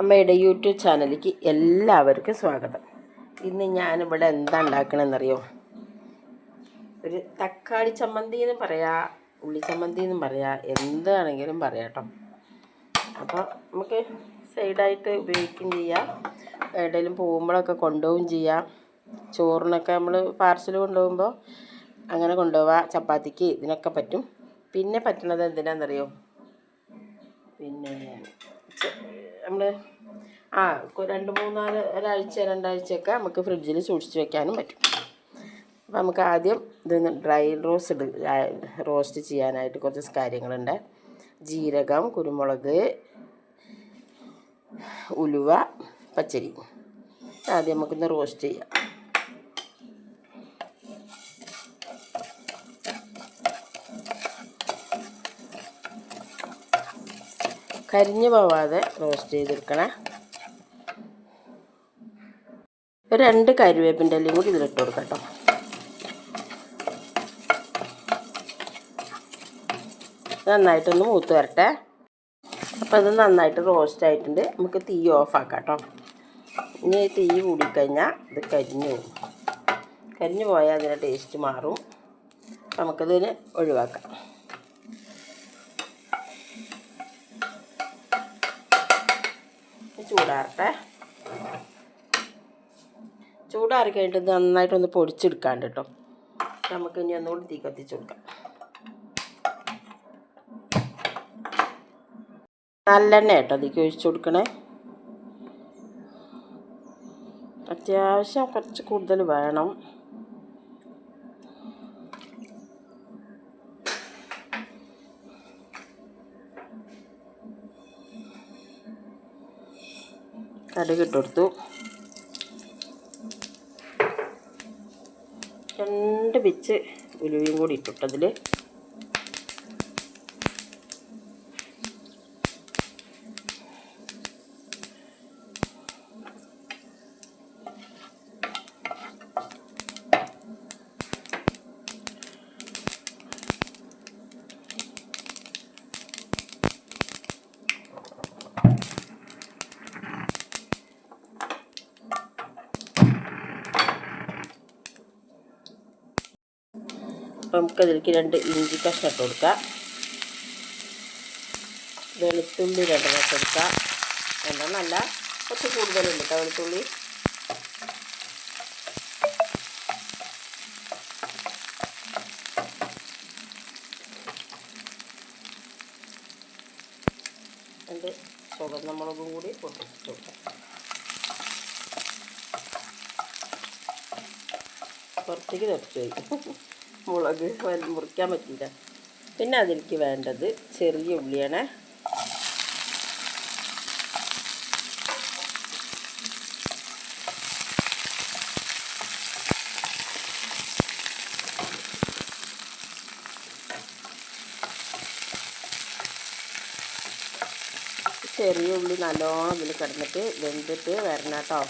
അമ്മയുടെ യൂട്യൂബ് ചാനലിലേക്ക് എല്ലാവർക്കും സ്വാഗതം. ഇന്ന് ഞാനിവിടെ എന്താ ഉണ്ടാക്കണമെന്നറിയോ ഒരു തക്കാളി ചമ്മന്തി എന്ന് പറയാ ഉള്ളി ചമ്മന്തി എന്നും പറയാ എന്താണെങ്കിലും പറയാം കേട്ടോ. അപ്പോൾ നമുക്ക് സൈഡായിട്ട് ഉപയോഗിക്കുകയും ചെയ്യാം. എവിടെയെങ്കിലും പോകുമ്പോഴൊക്കെ കൊണ്ടുപോവുകയും ചെയ്യാം. ചോറിനൊക്കെ നമ്മൾ പാർസൽ കൊണ്ടുപോകുമ്പോൾ അങ്ങനെ കൊണ്ടുപോവാം. ചപ്പാത്തിക്ക് ഇതിനൊക്കെ പറ്റും. പിന്നെ പറ്റണത് എന്തിനാണെന്നറിയോ? പിന്നെ നമ്മൾ ആ രണ്ട് മൂന്നാൽ ഒരാഴ്ച രണ്ടാഴ്ചയൊക്കെ നമുക്ക് ഫ്രിഡ്ജിൽ സൂക്ഷിച്ച് വെക്കാനും പറ്റും. അപ്പോൾ നമുക്ക് ആദ്യം ഇത് ഡ്രൈ റോസ്റ്റ് റോസ്റ്റ് ചെയ്യാനായിട്ട് കുറച്ച് കാര്യങ്ങളുണ്ട്. ജീരകം കുരുമുളക് ഉലുവ പച്ചരി. ആദ്യം നമുക്കൊന്ന് റോസ്റ്റ് ചെയ്യാം. കരിഞ്ഞു പോവാതെ റോസ്റ്റ് ചെയ്തെടുക്കണേ. ഒരു രണ്ട് കരിവേപ്പിന്റെ ഇലയും കൂടി ഇതിലിട്ട് കൊടുക്കട്ടോ നന്നായിട്ടൊന്ന് മൂത്ത് വരട്ടെ. അപ്പോൾ അത് നന്നായിട്ട് റോസ്റ്റ് ആയിട്ടുണ്ട്. നമുക്ക് തീ ഓഫ് ആക്കാം കേട്ടോ. ഇനി തീ കൂടിക്കഴിഞ്ഞാൽ ഇത് കരിഞ്ഞു പോകും. കരിഞ്ഞു പോയാൽ അതിന്റെ ടേസ്റ്റ് മാറും. നമുക്കതിന് ഒഴിവാക്കാം. ചൂടാറട്ടെ. ചൂടാറി കഴിഞ്ഞിട്ട് നന്നായിട്ടൊന്ന് പൊടിച്ചെടുക്കാണ്ട് കേട്ടോ നമുക്ക് ഇനി ഒന്നുകൂടി തീ കത്തിച്ചു കൊടുക്കാം. നല്ലെണ്ണ കേട്ടോ അതിലേക്ക് ഒഴിച്ചു കൊടുക്കണേ. അത്യാവശ്യം കുറച്ച് കൂടുതൽ വേണം. കടുക് ഇട്ട് കൊടുത്തു. രണ്ട് പിച്ച് ഉലുവയും കൂടി ഇട്ടിട്ടതിൽ അപ്പം നമുക്കതിലേക്ക് രണ്ട് ഇഞ്ചി കഷ്ണം ഇട്ട് കൊടുക്കാം. വെളുത്തുള്ളി രണ്ടെണ്ണം ഇട്ട് കൊടുക്കാം. രണ്ടെണ്ണമല്ല കുറച്ച് കൂടുതലുണ്ട് കേട്ടോ വെളുത്തുള്ളി. രണ്ട് ചുവന്ന മുളകും കൂടി പൊട്ടിച്ചിട്ട് കൊടുക്കാം. പുറത്തേക്ക് തെറിച്ച് മുളക് മുറിക്കാൻ പറ്റില്ല. പിന്നെ അതിലേക്ക് വേണ്ടത് ചെറിയ ഉള്ളിയാണ്. ചെറിയ ഉള്ളി നല്ലോണം ഇതിൽ കിടന്നിട്ട് വെന്തിട്ട് വരണം കേട്ടോ.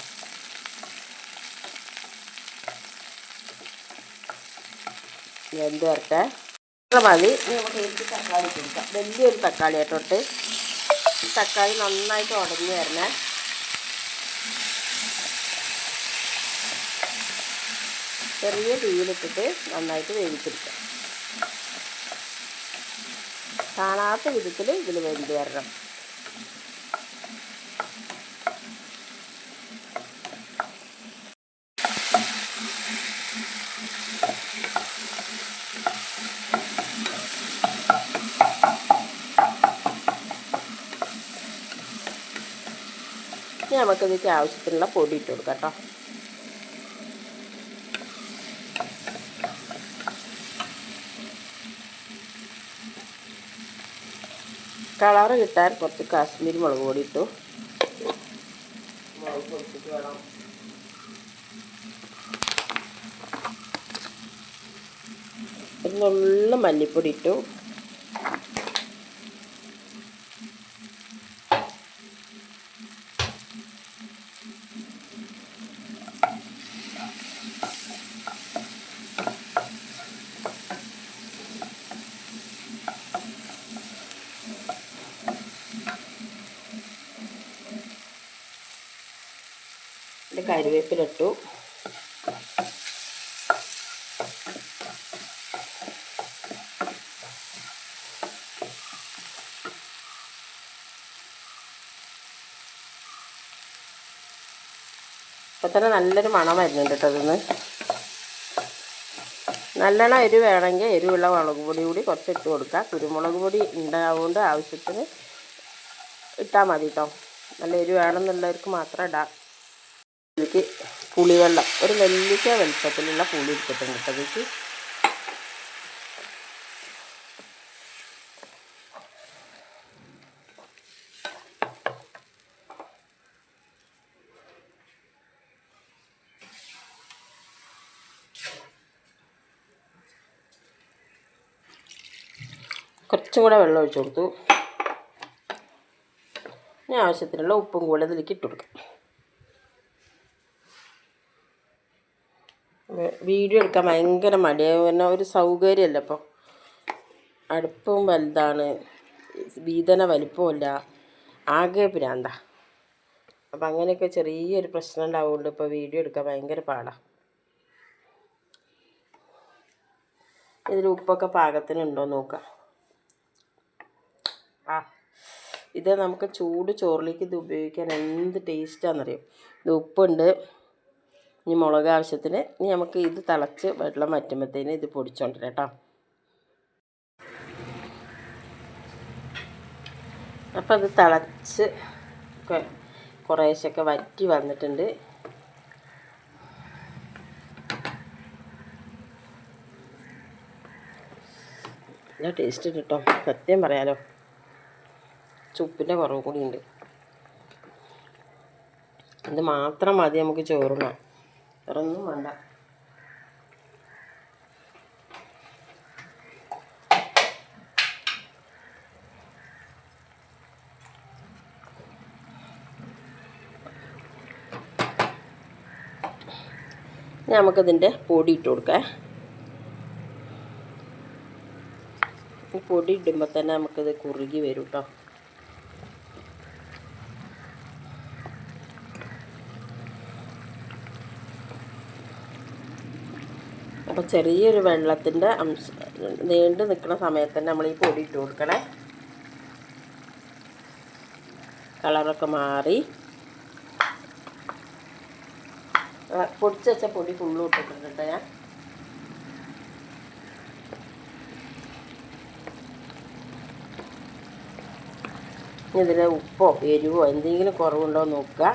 വെന്ത് വരട്ടെ ഇത്ര മതി നമുക്ക് എനിക്ക് തക്കാളി കൊടുക്കാം. വലിയൊരു തക്കാളി ആയിട്ടോട്ട് തക്കാളി നന്നായിട്ട് ഉടഞ്ഞു വരണേ. ചെറിയ തീയിലിട്ടിട്ട് നന്നായിട്ട് വേവിച്ചെടുക്കാം. കാണാത്ത വിധത്തിൽ ഇതിൽ വെന്ത് വരണം. ഇനി നമുക്കിതിലേക്ക് ആവശ്യത്തിനുള്ള പൊടി ഇട്ട് കൊടുക്കാം കേട്ടോ. കളറ് കിട്ടാൻ കുറച്ച് കാശ്മീരി മുളക് പൊടി ഇട്ടു. മുളക് ഒരു നുള്ള മല്ലിപ്പൊടി ഇട്ടു. കരുവേപ്പിലിട്ടു. ഇപ്പം തന്നെ നല്ലൊരു മണം വരുന്നുണ്ട് കേട്ടോ അതിന് നല്ലോണം എരിവ് വേണമെങ്കിൽ എരിവുള്ള മുളക് പൊടി കൂടി കുറച്ച് ഇട്ട് കൊടുക്കുക കുരുമുളക് പൊടി ഉണ്ടാവുകൊണ്ട് ആവശ്യത്തിന് ഇട്ടാൽ മതി കേട്ടോ. നല്ല എരിവ് വേണമെന്നുള്ളവർക്ക് മാത്രം ഇടാം. ഇതിലേക്ക് പുളിവെള്ളം ഒരു നെല്ലിക്ക വലുപ്പത്തിലുള്ള പുളി എടുത്തിട്ടുണ്ട് കേട്ടോ ഇതിൽ കുറച്ചും കൂടെ വെള്ളം ഒഴിച്ചു കൊടുത്തു. ഇനി ആവശ്യത്തിനുള്ള ഉപ്പും കൂടെ ഇതിലേക്ക് ഇട്ട് കൊടുക്കാം. വീഡിയോ എടുക്കാൻ ഭയങ്കര മടിയായി പിന്നെ ഒരു സൗകര്യമല്ല ഇപ്പോൾ അടുപ്പും വലുതാണ്. വീതന വലിപ്പമില്ല ആകെ ഭ്രാന്ത. അപ്പം അങ്ങനെയൊക്കെ ചെറിയൊരു പ്രശ്നം ഉണ്ടാവുകൊണ്ട് ഇപ്പോൾ വീഡിയോ എടുക്കാൻ ഭയങ്കര പാടാണ് ഇതിൽ ഉപ്പൊക്കെ പാകത്തിനുണ്ടോ നോക്കാം. ആ ഇത് നമുക്ക് ചൂട് ചോറിലേക്ക് ഇത് ഉപയോഗിക്കാൻ എന്ത് ടേസ്റ്റാണെന്നറിയും? ഇത് ഉപ്പുണ്ട്. ഇനി മുളക് ആവശ്യത്തിന് ഇനി നമുക്ക് ഇത് തിളച്ച് വെള്ളം വറ്റുമ്പോഴത്തേന് ഇത് പൊടിച്ചോണ്ടിരാം കേട്ടോ. അപ്പം അത് തിളച്ച് കുറേശ്ശൊക്കെ വറ്റി വന്നിട്ടുണ്ട്. നല്ല ടേസ്റ്റ് ഉണ്ട് കേട്ടോ. സത്യം പറയാലോ. ചുപ്പിന്റെ കുറവ് കൂടി ഉണ്ട്. ഇത് മാത്രം മതി നമുക്ക് ചോറുണ്ണാൻ. ഒന്നും വേണ്ട. നമുക്കിതിന്റെ പൊടി ഇട്ട് കൊടുക്കാം. ഈ പൊടി ഇടുമ്പോൾ തന്നെ നമുക്കിത് കുറുകി വരും കേട്ടോ അപ്പോൾ ചെറിയൊരു വെള്ളത്തിന്റെ അംശം നീണ്ടു നിൽക്കുന്ന സമയത്ത് തന്നെ നമ്മൾ ഈ പൊടി ഇട്ട് കൊടുക്കണേ. കളറൊക്കെ മാറി. പൊടിച്ച് വെച്ച പൊടി ഫുള്ളും ഇട്ടിട്ടുണ്ട് ഞാൻ. ഇതിൽ ഉപ്പോ എരിവോ എന്തെങ്കിലും കുറവുണ്ടോ നോക്കുക.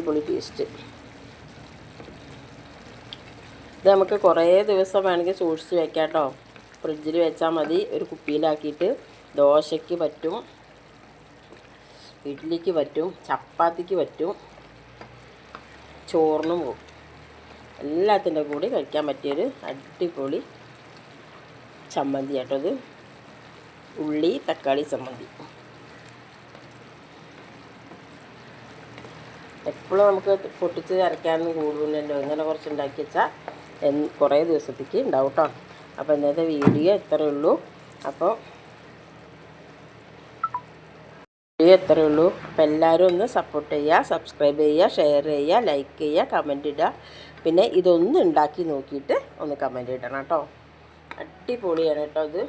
അടിപൊളി ടേസ്റ്റ് ഇത് നമുക്ക് കുറേ ദിവസം വേണമെങ്കിൽ സൂക്ഷിച്ച് വെക്കാം കേട്ടോ. ഫ്രിഡ്ജിൽ വെച്ചാൽ മതി. ഒരു കുപ്പിയിലാക്കിയിട്ട് ദോശയ്ക്ക് പറ്റും ഇഡ്ഡലിക്ക് പറ്റും ചപ്പാത്തിക്ക് പറ്റും ചോറിനും പോകും എല്ലാത്തിന്റെ കൂടി കഴിക്കാൻ പറ്റിയൊരു അടിപൊളി ചമ്മന്തി കേട്ടോ ഇത്. ഉള്ളി തക്കാളി ചമ്മന്തി. എപ്പോഴും നമുക്ക് പൊട്ടിച്ച് അരയ്ക്കാനൊന്നും കൂടുതലല്ലോ ഇങ്ങനെ കുറച്ച് ഉണ്ടാക്കി വെച്ചാൽ കുറേ ദിവസത്തേക്ക് ഉണ്ടാവും കേട്ടോ അപ്പോൾ ഇന്നത്തെ വീഡിയോ ഇത്രയേ ഉള്ളൂ. അപ്പോൾ വീഡിയോ ഇത്രയേ ഉള്ളൂ. അപ്പോൾ എല്ലാവരും ഒന്ന് സപ്പോർട്ട് ചെയ്യുക സബ്സ്ക്രൈബ് ചെയ്യുക ഷെയർ ചെയ്യുക ലൈക്ക് ചെയ്യുക കമന്റ് ഇടുക പിന്നെ ഇതൊന്ന് ഉണ്ടാക്കി നോക്കിയിട്ട് ഒന്ന് കമന്റ് ഇടണം കേട്ടോ അടിപൊളിയാണ് കേട്ടോ ഇത്.